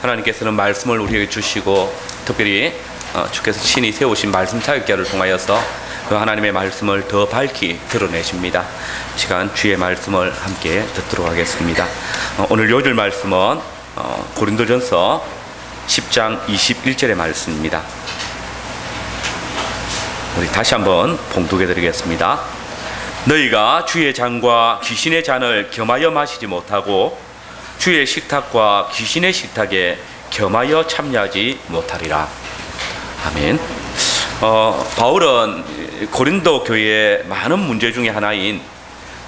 하나님께서는 말씀을 우리에게 주시고 특별히 어, 주께서 친히 세우신 말씀 사역자를 통하여서 그 하나님의 말씀을 더 밝히 드러내십니다. 시간 주의 말씀을 함께 듣도록 하겠습니다. 어, 오늘 요절 말씀은 어, 고린도전서 10장 21절의 말씀입니다. 우리 다시 한번 봉독해 드리겠습니다. 너희가 주의 잔과 귀신의 잔을 겸하여 마시지 못하고 주의 식탁과 귀신의 식탁에 겸하여 참여하지 못하리라. 아멘. 어, 바울은 고린도 교회의 많은 문제 중에 하나인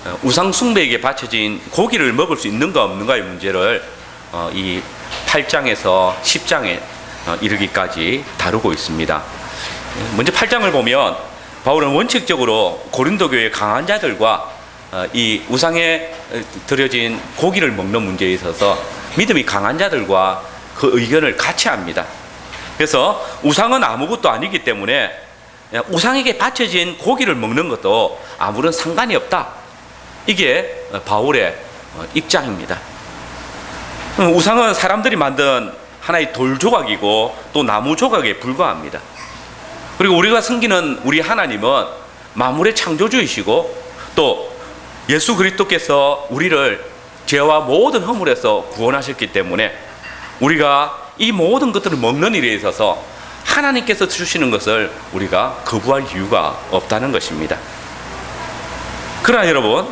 어, 우상 숭배에게 바쳐진 고기를 먹을 수 있는가 없는가의 문제를 어, 이 8장에서 10장에 어, 이르기까지 다루고 있습니다. 먼저 8장을 보면 바울은 원칙적으로 고린도 교회 강한 자들과 어, 이 우상에 들여진 고기를 먹는 문제에 있어서 믿음이 강한 자들과 그 의견을 같이 합니다. 그래서 우상은 아무것도 아니기 때문에 우상에게 바쳐진 고기를 먹는 것도 아무런 상관이 없다. 이게 바울의 어, 입장입니다. 우상은 사람들이 만든 하나의 돌 조각이고 또 나무 조각에 불과합니다. 그리고 우리가 섬기는 우리 하나님은 만물의 창조주이시고 또 예수 그리스도께서 우리를 죄와 모든 허물에서 구원하셨기 때문에 우리가 이 모든 것들을 먹는 일에 있어서 하나님께서 주시는 것을 우리가 거부할 이유가 없다는 것입니다. 그러나 여러분,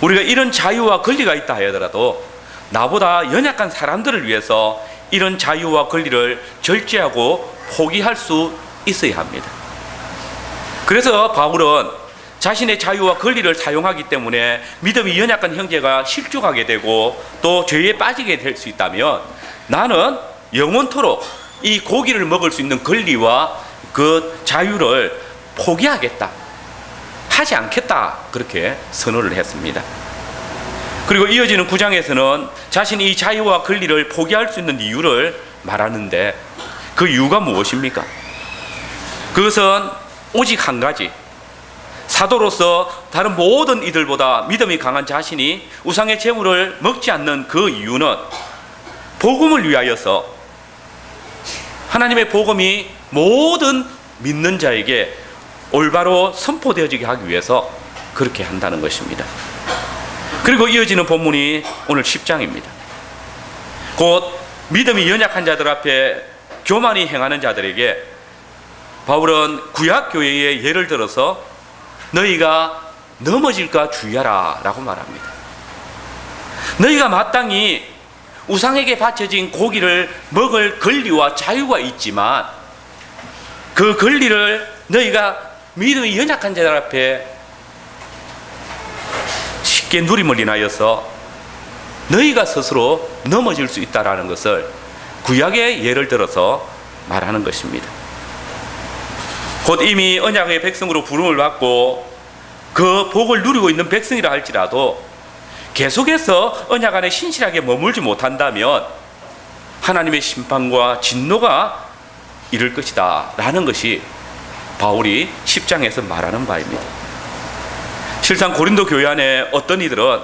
우리가 이런 자유와 권리가 있다 하더라도 나보다 연약한 사람들을 위해서 이런 자유와 권리를 절제하고 포기할 수 있어야 합니다. 그래서 바울은 자신의 자유와 권리를 사용하기 때문에 믿음이 연약한 형제가 실족하게 되고 또 죄에 빠지게 될 수 있다면 나는 영원토록 이 고기를 먹을 수 있는 권리와 그 자유를 포기하겠다. 하지 않겠다. 그렇게 선언을 했습니다. 그리고 이어지는 구장에서는 자신이 이 자유와 권리를 포기할 수 있는 이유를 말하는데 그 이유가 무엇입니까? 그것은 오직 한 가지. 사도로서 다른 모든 이들보다 믿음이 강한 자신이 우상의 재물을 먹지 않는 그 이유는 복음을 위하여서 하나님의 복음이 모든 믿는 자에게 올바로 선포되어지게 하기 위해서 그렇게 한다는 것입니다. 그리고 이어지는 본문이 오늘 10장입니다. 곧 믿음이 연약한 자들 앞에 교만이 행하는 자들에게 바울은 구약 교회의 예를 들어서 너희가 넘어질까 주의하라 라고 말합니다. 너희가 마땅히 우상에게 바쳐진 고기를 먹을 권리와 자유가 있지만 그 권리를 너희가 믿음이 연약한 자들 앞에 쉽게 누림을 인하여서 너희가 스스로 넘어질 수 있다라는 것을 구약의 예를 들어서 말하는 것입니다. 곧 이미 언약의 백성으로 부름을 받고 그 복을 누리고 있는 백성이라 할지라도 계속해서 언약 안에 신실하게 머물지 못한다면 하나님의 심판과 진노가 이를 것이다 라는 것이 바울이 10장에서 말하는 바입니다. 실상 고린도 교회 안에 어떤 이들은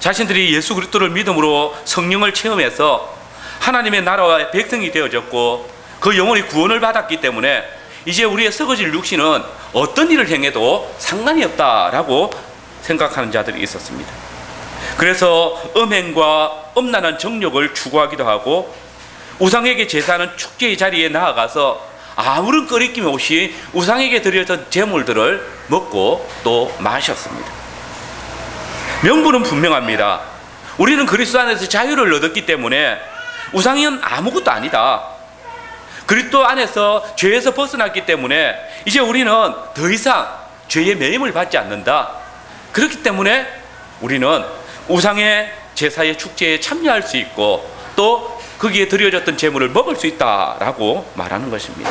자신들이 예수 그리스도를 믿음으로 성령을 체험해서 하나님의 나라와 백성이 되어졌고 그 영혼이 구원을 받았기 때문에 이제 우리의 썩어질 육신은 어떤 일을 행해도 상관이 없다라고 생각하는 자들이 있었습니다. 그래서 음행과 음란한 정욕을 추구하기도 하고 우상에게 제사하는 축제의 자리에 나아가서 아무런 꺼리낌 없이 우상에게 드렸던 제물들을 먹고 또 마셨습니다. 명분은 분명합니다. 우리는 그리스도 안에서 자유를 얻었기 때문에 우상은 아무것도 아니다. 그리스도 안에서 죄에서 벗어났기 때문에 이제 우리는 더 이상 죄의 매임을 받지 않는다. 그렇기 때문에 우리는 우상의 제사의 축제에 참여할 수 있고 또 거기에 드려졌던 제물을 먹을 수 있다라고 말하는 것입니다.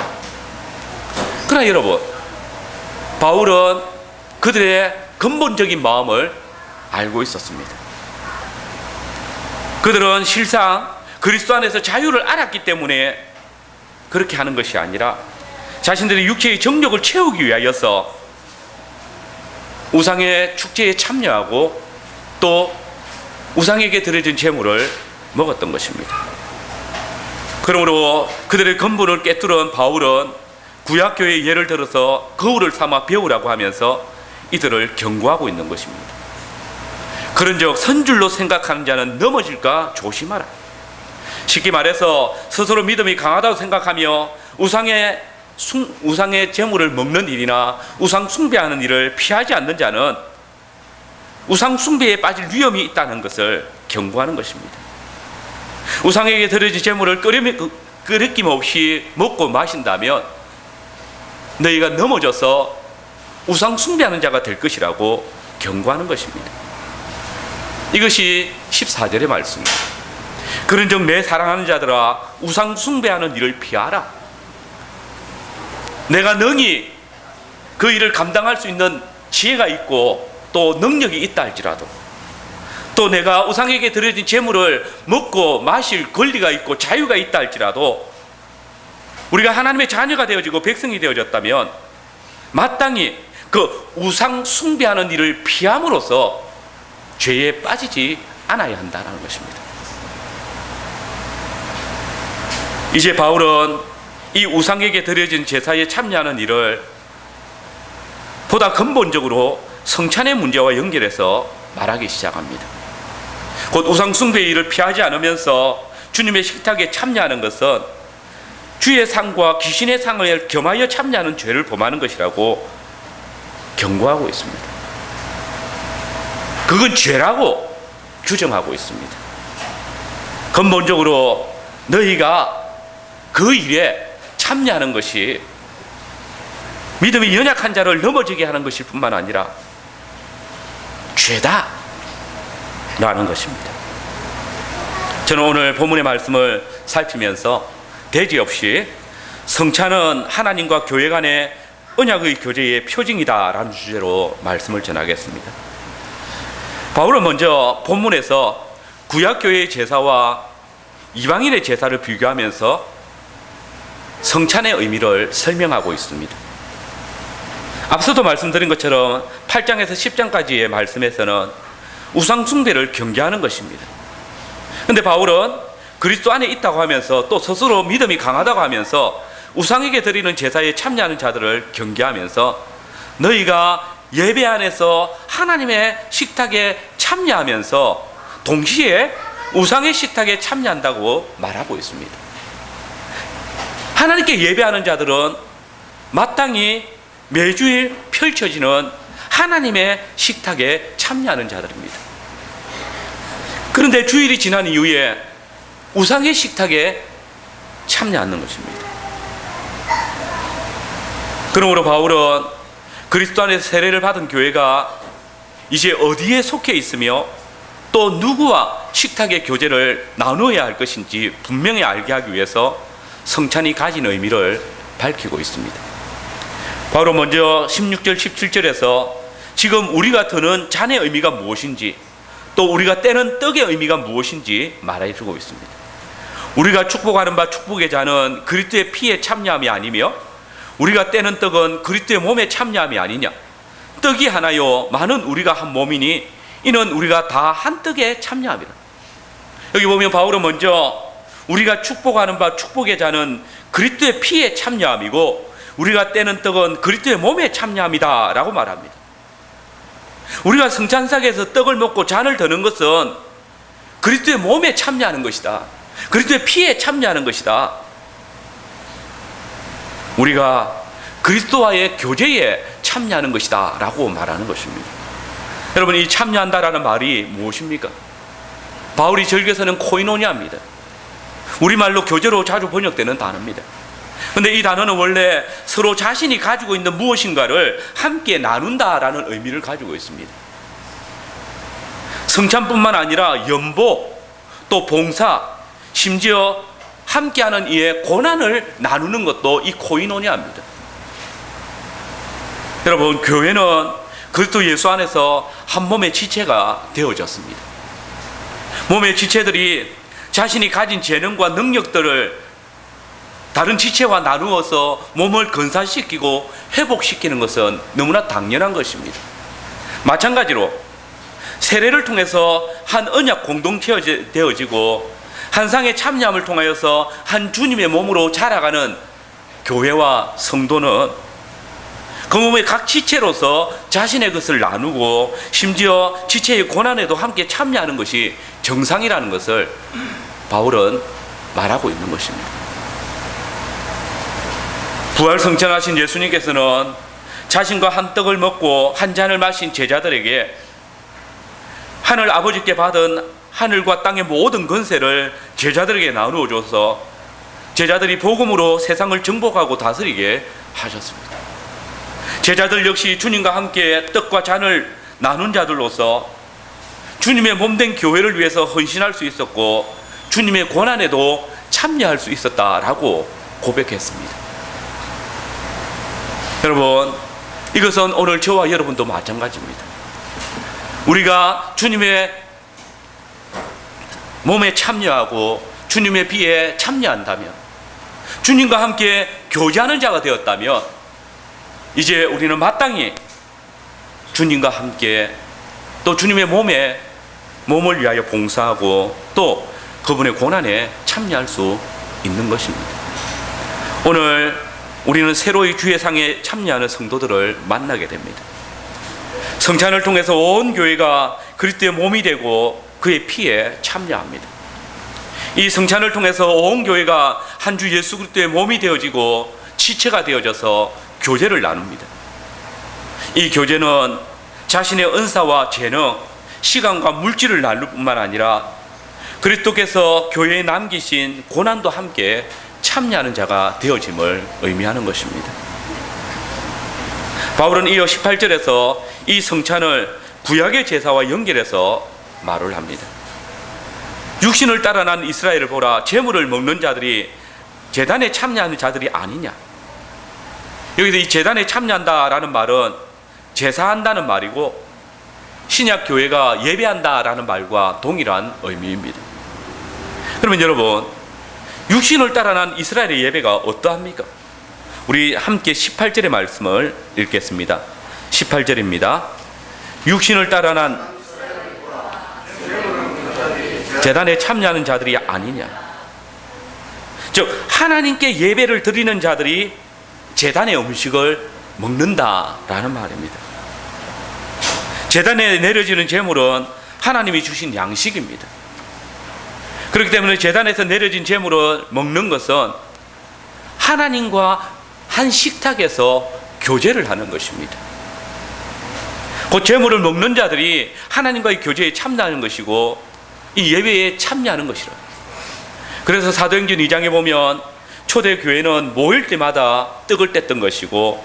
그러나 여러분, 바울은 그들의 근본적인 마음을 알고 있었습니다. 그들은 실상 그리스도 안에서 자유를 알았기 때문에 그렇게 하는 것이 아니라 자신들의 육체의 정력을 채우기 위하여서 우상의 축제에 참여하고 또 우상에게 드려진 재물을 먹었던 것입니다. 그러므로 그들의 근본을 깨뚫은 바울은 구약교의 예를 들어서 거울을 삼아 배우라고 하면서 이들을 경고하고 있는 것입니다. 그런즉 선줄로 생각하는 자는 넘어질까 조심하라. 쉽게 말해서 스스로 믿음이 강하다고 생각하며 우상의 숭, 우상의 재물을 먹는 일이나 우상 숭배하는 일을 피하지 않는 자는 우상 숭배에 빠질 위험이 있다는 것을 경고하는 것입니다. 우상에게 드려진 재물을 끓임, 끓임 없이 먹고 마신다면 너희가 넘어져서 우상 숭배하는 자가 될 것이라고 경고하는 것입니다. 이것이 14절의 말씀입니다. 그런즉 내 사랑하는 자들아 우상 숭배하는 일을 피하라. 내가 능히 그 일을 감당할 수 있는 지혜가 있고 또 능력이 있다 할지라도 또 내가 우상에게 드려진 재물을 먹고 마실 권리가 있고 자유가 있다 할지라도 우리가 하나님의 자녀가 되어지고 백성이 되어졌다면 마땅히 그 우상 숭배하는 일을 피함으로써 죄에 빠지지 않아야 한다는 것입니다. 이제 바울은 이 우상에게 드려진 제사에 참여하는 일을 보다 근본적으로 성찬의 문제와 연결해서 말하기 시작합니다. 곧 우상 숭배의 일을 피하지 않으면서 주님의 식탁에 참여하는 것은 주의 상과 귀신의 상을 겸하여 참여하는 죄를 범하는 것이라고 경고하고 있습니다. 그건 죄라고 규정하고 있습니다. 근본적으로 너희가 그 일에 참여하는 것이 믿음이 연약한 자를 넘어지게 하는 것일 뿐만 아니라 죄다 라는 것입니다. 저는 오늘 본문의 말씀을 살피면서 대지 없이 성찬은 하나님과 교회 간의 언약의 교제의 표징이다라는 주제로 말씀을 전하겠습니다. 바울은 먼저 본문에서 구약교회의 제사와 이방인의 제사를 비교하면서 성찬의 의미를 설명하고 있습니다. 앞서도 말씀드린 것처럼 8장에서 10장까지의 말씀에서는 우상숭배를 경계하는 것입니다. 근데 바울은 그리스도 안에 있다고 하면서 또 스스로 믿음이 강하다고 하면서 우상에게 드리는 제사에 참여하는 자들을 경계하면서 너희가 예배 안에서 하나님의 식탁에 참여하면서 동시에 우상의 식탁에 참여한다고 말하고 있습니다. 하나님께 예배하는 자들은 마땅히 매주일 펼쳐지는 하나님의 식탁에 참여하는 자들입니다. 그런데 주일이 지난 이후에 우상의 식탁에 참여하는 것입니다. 그러므로 바울은 그리스도 안에서 세례를 받은 교회가 이제 어디에 속해 있으며 또 누구와 식탁의 교제를 나누어야 할 것인지 분명히 알게 하기 위해서 성찬이 가진 의미를 밝히고 있습니다. 바로 먼저 16절, 17절에서 지금 우리가 드는 잔의 의미가 무엇인지 또 우리가 떼는 떡의 의미가 무엇인지 말해주고 있습니다. 우리가 축복하는 바 축복의 잔은 그리스도의 피에 참여함이 아니며 우리가 떼는 떡은 그리스도의 몸에 참여함이 아니냐. 떡이 하나요 많은 우리가 한 몸이니 이는 우리가 다 한 떡에 참여합니다. 여기 보면 바울은 먼저 우리가 축복하는 바 축복의 잔은 그리스도의 피에 참여함이고 우리가 떼는 떡은 그리스도의 몸에 참여함이다라고 말합니다. 우리가 성찬상에서 떡을 먹고 잔을 드는 것은 그리스도의 몸에 참여하는 것이다. 그리스도의 피에 참여하는 것이다. 우리가 그리스도와의 교제에 참여하는 것이다 라고 말하는 것입니다. 여러분 이 참여한다라는 말이 무엇입니까? 바울이 절개서는 코이노니아입니다. 우리말로 교제로 자주 번역되는 단어입니다. 근데 이 단어는 원래 서로 자신이 가지고 있는 무엇인가를 함께 나눈다라는 의미를 가지고 있습니다. 성찬뿐만 아니라 연보, 또 봉사, 심지어 함께하는 이의 고난을 나누는 것도 이 코이노니아입니다. 여러분, 교회는 그리스도 예수 안에서 한 몸의 지체가 되어졌습니다. 몸의 지체들이 자신이 가진 재능과 능력들을 다른 지체와 나누어서 몸을 건사시키고 회복시키는 것은 너무나 당연한 것입니다. 마찬가지로 세례를 통해서 한 언약 공동체 되어지고 한 상의 참여함을 통하여서 한 주님의 몸으로 자라가는 교회와 성도는 그 몸의 각 지체로서 자신의 것을 나누고 심지어 지체의 고난에도 함께 참여하는 것이 정상이라는 것을 바울은 말하고 있는 것입니다. 부활 성천하신 예수님께서는 자신과 한 떡을 먹고 한 잔을 마신 제자들에게 하늘 아버지께 받은 하늘과 땅의 모든 권세를 제자들에게 나누어 줘서 제자들이 복음으로 세상을 정복하고 다스리게 하셨습니다. 제자들 역시 주님과 함께 떡과 잔을 나눈 자들로서 주님의 몸된 교회를 위해서 헌신할 수 있었고 주님의 고난에도 참여할 수 있었다라고 고백했습니다. 여러분, 이것은 오늘 저와 여러분도 마찬가지입니다. 우리가 주님의 몸에 참여하고 주님의 비에 참여한다면 주님과 함께 교제하는 자가 되었다면 이제 우리는 마땅히 주님과 함께 또 주님의 몸에 몸을 위하여 봉사하고 또 그분의 고난에 참여할 수 있는 것입니다. 오늘 우리는 새로이 주의상에 참여하는 성도들을 만나게 됩니다. 성찬을 통해서 온 교회가 그리스도의 몸이 되고 그의 피에 참여합니다. 이 성찬을 통해서 온 교회가 한 주 예수 그리스도의 몸이 되어지고 지체가 되어져서 교제를 나눕니다. 이 교제는 자신의 은사와 재능, 시간과 물질을 나눌 뿐만 아니라 그리스도께서 교회에 남기신 고난도 함께 참여하는 자가 되어짐을 의미하는 것입니다. 바울은 이어 18절에서 이 성찬을 구약의 제사와 연결해서 말을 합니다. 육신을 따라 난 이스라엘을 보라 재물을 먹는 자들이 재단에 참여하는 자들이 아니냐. 여기서 이 재단에 참여한다라는 말은 제사한다는 말이고 신약 교회가 예배한다라는 말과 동일한 의미입니다. 그러면 여러분 육신을 따라 난 이스라엘의 예배가 어떠합니까? 우리 함께 18절의 말씀을 읽겠습니다. 18절입니다. 육신을 따라 난 재단에 참여하는 자들이 아니냐. 즉 하나님께 예배를 드리는 자들이 재단의 음식을 먹는다라는 말입니다. 재단에 내려지는 제물은 하나님이 주신 양식입니다. 그렇기 때문에 재단에서 내려진 제물을 먹는 것은 하나님과 한 식탁에서 교제를 하는 것입니다. 그 제물을 먹는 자들이 하나님과의 교제에 참여하는 것이고 이 예배에 참여하는 것이라. 그래서 사도행전 2장에 보면 초대 교회는 모일 때마다 떡을 뗐던 것이고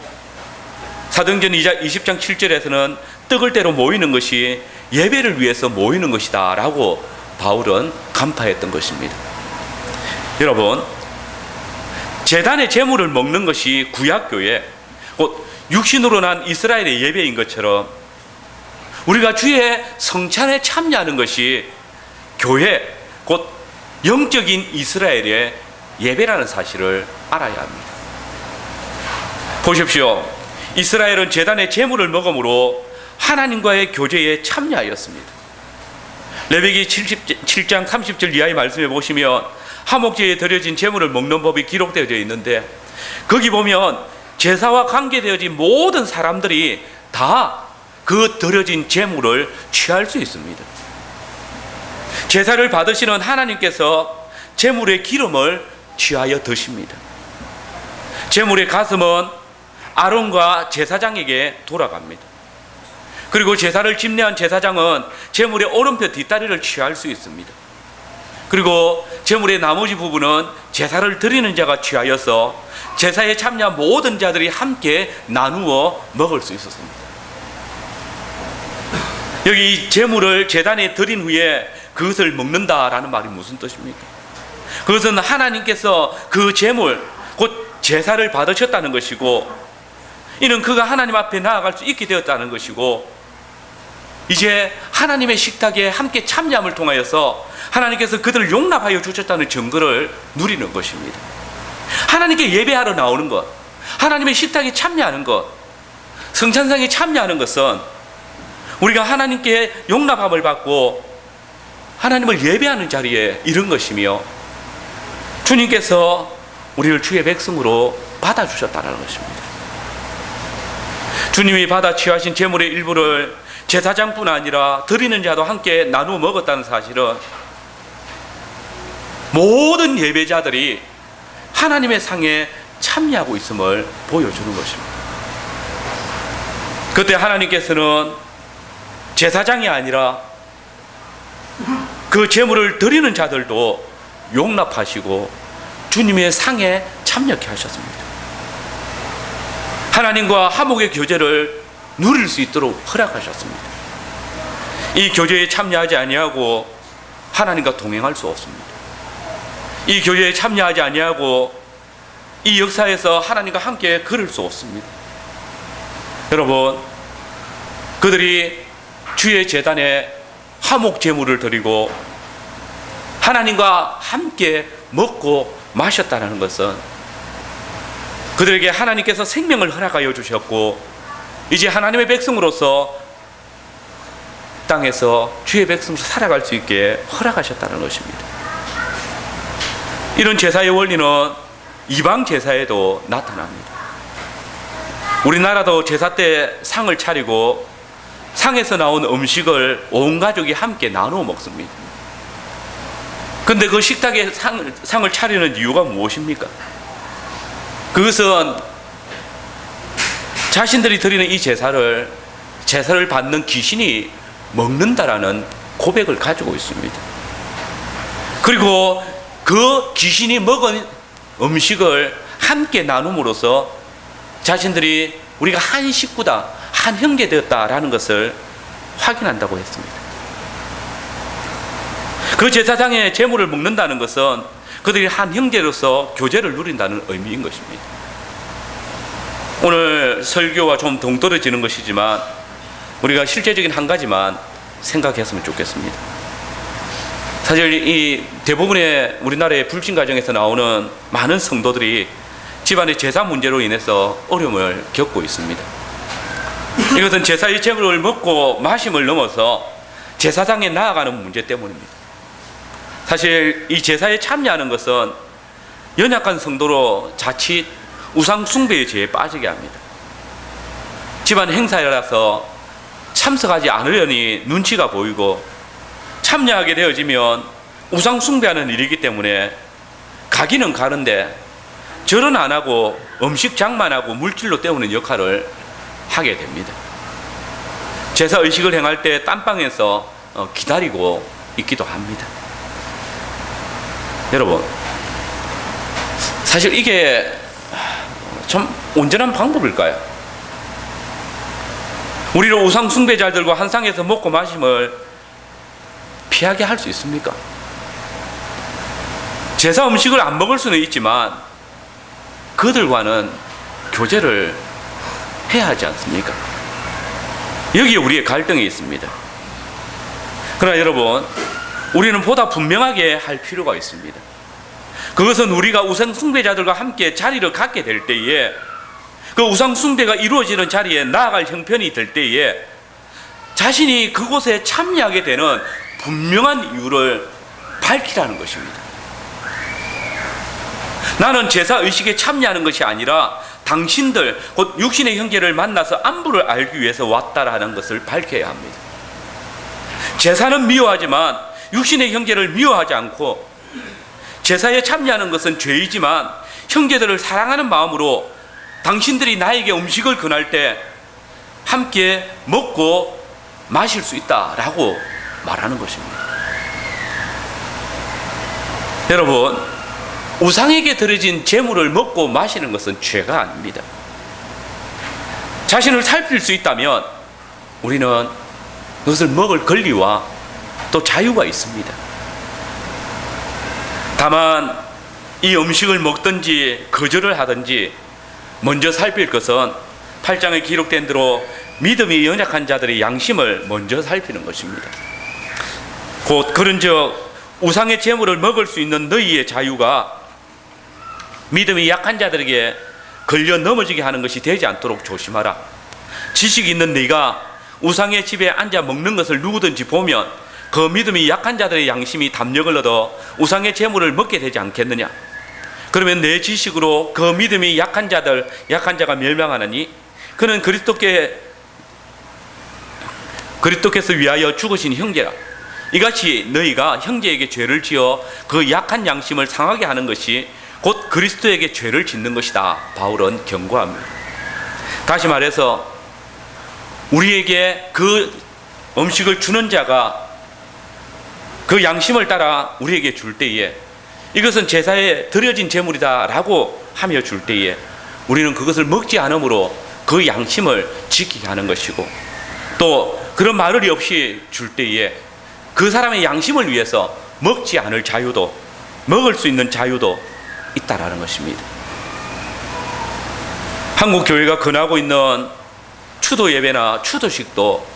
사도행전 2장 20장 7절에서는 떡을 떼러 모이는 것이 예배를 위해서 모이는 것이다라고 바울은 간파했던 것입니다. 여러분, 재단의 제물을 먹는 것이 구약교회, 곧 육신으로 난 이스라엘의 예배인 것처럼 우리가 주의 성찬에 참여하는 것이 교회, 곧 영적인 이스라엘의 예배라는 사실을 알아야 합니다. 보십시오. 이스라엘은 재단의 제물을 먹음으로 하나님과의 교제에 참여하였습니다. 레위기 7장 30절 이하의 말씀에 보시면 하목제에 드려진 제물을 먹는 법이 기록되어져 있는데 거기 보면 제사와 관계되어진 모든 사람들이 다 그 드려진 제물을 취할 수 있습니다. 제사를 받으시는 하나님께서 제물의 기름을 취하여 드십니다. 제물의 가슴은 아론과 제사장에게 돌아갑니다. 그리고 제사를 집례한 제사장은 제물의 오른편 뒷다리를 취할 수 있습니다. 그리고 제물의 나머지 부분은 제사를 드리는 자가 취하여서 제사에 참여한 모든 자들이 함께 나누어 먹을 수 있었습니다. 여기 이 제물을 제단에 드린 후에 그것을 먹는다라는 말이 무슨 뜻입니까? 그것은 하나님께서 그 제물, 곧 제사를 받으셨다는 것이고, 이는 그가 하나님 앞에 나아갈 수 있게 되었다는 것이고, 이제 하나님의 식탁에 함께 참여함을 통하여서 하나님께서 그들을 용납하여 주셨다는 증거를 누리는 것입니다. 하나님께 예배하러 나오는 것, 하나님의 식탁에 참여하는 것, 성찬상에 참여하는 것은 우리가 하나님께 용납함을 받고 하나님을 예배하는 자리에 이른 것이며 주님께서 우리를 주의 백성으로 받아주셨다는 것입니다. 주님이 받아 취하신 제물의 일부를 제사장뿐 아니라 드리는 자도 함께 나누어 먹었다는 사실은 모든 예배자들이 하나님의 상에 참여하고 있음을 보여주는 것입니다. 그때 하나님께서는 제사장이 아니라 그 제물을 드리는 자들도 용납하시고 주님의 상에 참여케 하셨습니다. 하나님과 화목의 교제를 누릴 수 있도록 허락하셨습니다. 이 교제에 참여하지 아니하고 하나님과 동행할 수 없습니다. 이 교제에 참여하지 아니하고 이 역사에서 하나님과 함께 걸을 수 없습니다. 여러분, 그들이 주의 재단에 화목 제물을 드리고 하나님과 함께 먹고 마셨다는 것은 그들에게 하나님께서 생명을 허락하여 주셨고 이제 하나님의 백성으로서 땅에서 주의 백성으로 살아갈 수 있게 허락하셨다는 것입니다. 이런 제사의 원리는 이방 제사에도 나타납니다. 우리나라도 제사 때 상을 차리고 상에서 나온 음식을 온 가족이 함께 나누어 먹습니다. 근데 그 식탁에 상, 상을 차리는 이유가 무엇입니까? 그것은 자신들이 드리는 이 제사를 제사를 받는 귀신이 먹는다라는 고백을 가지고 있습니다. 그리고 그 귀신이 먹은 음식을 함께 나눔으로써 자신들이 우리가 한 식구다, 한 형제 되었다라는 것을 확인한다고 했습니다. 그 제사장의 재물을 먹는다는 것은 그들이 한 형제로서 교제를 누린다는 의미인 것입니다. 오늘 설교와 좀 동떨어지는 것이지만 우리가 실제적인 한 가지만 생각했으면 좋겠습니다. 사실 이 대부분의 우리나라의 불신 가정에서 나오는 많은 성도들이 집안의 제사 문제로 인해서 어려움을 겪고 있습니다. 이것은 제사의 재물을 먹고 마심을 넘어서 제사장에 나아가는 문제 때문입니다. 사실 이 제사에 참여하는 것은 연약한 성도로 자칫 우상 숭배의 죄에 빠지게 합니다. 집안 행사라서 참석하지 않으려니 눈치가 보이고 참여하게 되어지면 우상 숭배하는 일이기 때문에 가기는 가는데 절은 안 하고 음식 장만하고 물질로 때우는 역할을 하게 됩니다. 제사 의식을 행할 때 땀방에서 어, 기다리고 있기도 합니다. 여러분, 사실 이게 참 온전한 방법일까요? 우리를 우상 숭배자들과 한 상에서 먹고 마심을 피하게 할 수 있습니까? 제사 음식을 안 먹을 수는 있지만 그들과는 교제를 해야 하지 않습니까? 여기에 우리의 갈등이 있습니다. 그러나 여러분, 우리는 보다 분명하게 할 필요가 있습니다. 그것은 우리가 우상 숭배자들과 함께 자리를 갖게 될 때에 그 우상 숭배가 이루어지는 자리에 나아갈 형편이 될 때에 자신이 그곳에 참여하게 되는 분명한 이유를 밝히라는 것입니다. 나는 제사 의식에 참여하는 것이 아니라 당신들 곧 육신의 형제를 만나서 안부를 알기 위해서 왔다라는 것을 밝혀야 합니다. 제사는 미워하지만 육신의 형제를 미워하지 않고 제사에 참여하는 것은 죄이지만 형제들을 사랑하는 마음으로 당신들이 나에게 음식을 권할 때 함께 먹고 마실 수 있다라고 말하는 것입니다. 여러분, 우상에게 드려진 재물을 먹고 마시는 것은 죄가 아닙니다. 자신을 살필 수 있다면 우리는 그것을 먹을 권리와 또 자유가 있습니다. 다만 이 음식을 먹든지 거절을 하든지 먼저 살필 것은 8장에 기록된 대로 믿음이 연약한 자들의 양심을 먼저 살피는 것입니다. 곧 그런즉 우상의 재물을 먹을 수 있는 너희의 자유가 믿음이 약한 자들에게 걸려 넘어지게 하는 것이 되지 않도록 조심하라. 지식 있는 네가 우상의 집에 앉아 먹는 것을 누구든지 보면 그 믿음이 약한 자들의 양심이 담력을 얻어 우상의 재물을 먹게 되지 않겠느냐? 그러면 내 지식으로 그 믿음이 약한 자들, 약한 자가 멸망하느니 그는 그리스도께 그리스도께서 위하여 죽으신 형제라. 이같이 너희가 형제에게 죄를 지어 그 약한 양심을 상하게 하는 것이 곧 그리스도에게 죄를 짓는 것이다. 바울은 경고합니다. 다시 말해서 우리에게 그 음식을 주는 자가 그 양심을 따라 우리에게 줄 때에 이것은 제사에 드려진 제물이다라고 하며 줄 때에 우리는 그것을 먹지 않으므로 그 양심을 지키게 하는 것이고 또 그런 말을 없이 줄 때에 그 사람의 양심을 위해서 먹지 않을 자유도 먹을 수 있는 자유도 있다라는 것입니다. 한국 교회가 권하고 있는 추도 예배나 추도식도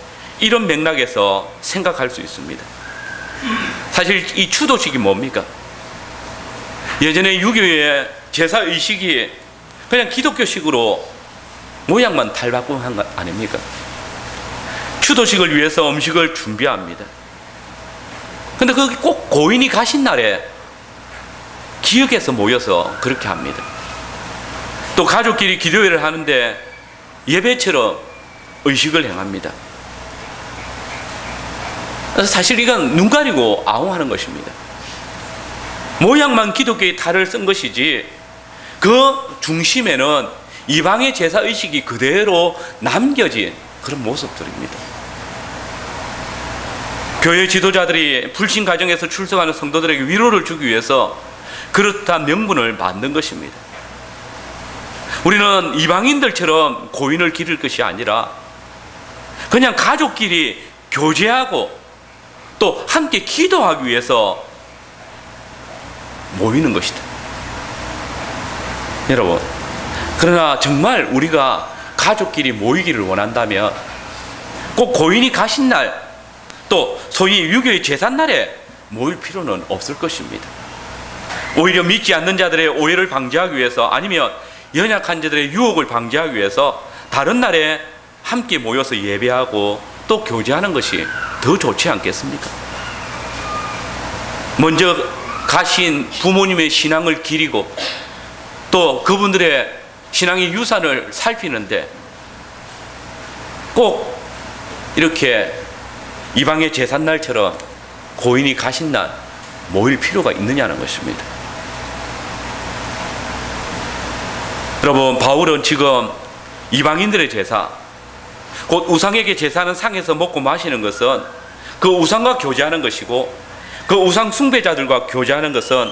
이런 맥락에서 생각할 수 있습니다. 사실 이 추도식이 뭡니까? 예전에 유교의 제사 의식이 그냥 기독교식으로 모양만 탈바꿈한 것 아닙니까? 추도식을 위해서 음식을 준비합니다. 근데 그게 꼭 고인이 가신 날에 기억해서 모여서 그렇게 합니다. 또 가족끼리 기도회를 하는데 예배처럼 의식을 행합니다. 그래서 사실 이건 눈 가리고 아웅하는 것입니다. 모양만 기독교의 탈을 쓴 것이지 그 중심에는 이방의 제사 의식이 그대로 남겨진 그런 모습들입니다. 교회 지도자들이 불신 가정에서 출석하는 성도들에게 위로를 주기 위해서 그렇다 명분을 만든 것입니다. 우리는 이방인들처럼 고인을 기릴 것이 아니라 그냥 가족끼리 교제하고 또 함께 기도하기 위해서 모이는 것이다. 여러분, 그러나 정말 우리가 가족끼리 모이기를 원한다면 꼭 고인이 가신 날, 또 소위 유교의 제삿날에 모일 필요는 없을 것입니다. 오히려 믿지 않는 자들의 오해를 방지하기 위해서 아니면 연약한 자들의 유혹을 방지하기 위해서 다른 날에 함께 모여서 예배하고 또 교제하는 것이 더 좋지 않겠습니까? 먼저 가신 부모님의 신앙을 기리고 또 그분들의 신앙의 유산을 살피는데 꼭 이렇게 이방의 제삿날처럼 고인이 가신 날 모일 필요가 있느냐는 것입니다. 여러분, 바울은 지금 이방인들의 제사, 곧 우상에게 제사는 상에서 먹고 마시는 것은 그 우상과 교제하는 것이고 그 우상 숭배자들과 교제하는 것은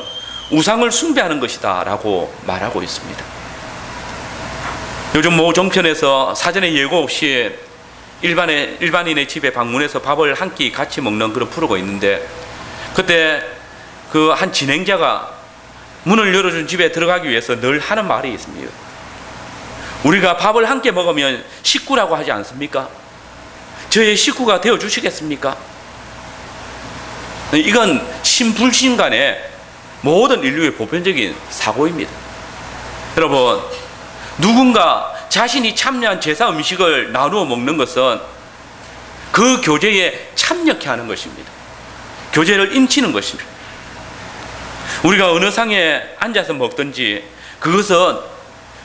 우상을 숭배하는 것이다 라고 말하고 있습니다. 요즘 모 종편에서 사전에 예고 없이 일반의, 일반인의 집에 방문해서 밥을 한 끼 같이 먹는 그런 프로가 있는데 그때 그 한 진행자가 문을 열어준 집에 들어가기 위해서 늘 하는 말이 있습니다. 우리가 밥을 함께 먹으면 식구라고 하지 않습니까? 저의 식구가 되어 주시겠습니까? 이건 신불신 간의 모든 인류의 보편적인 사고입니다. 여러분, 누군가 자신이 참여한 제사 음식을 나누어 먹는 것은 그 교제에 참여케 하는 것입니다. 교제를 인치는 것입니다. 우리가 어느 상에 앉아서 먹든지 그것은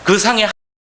그 상에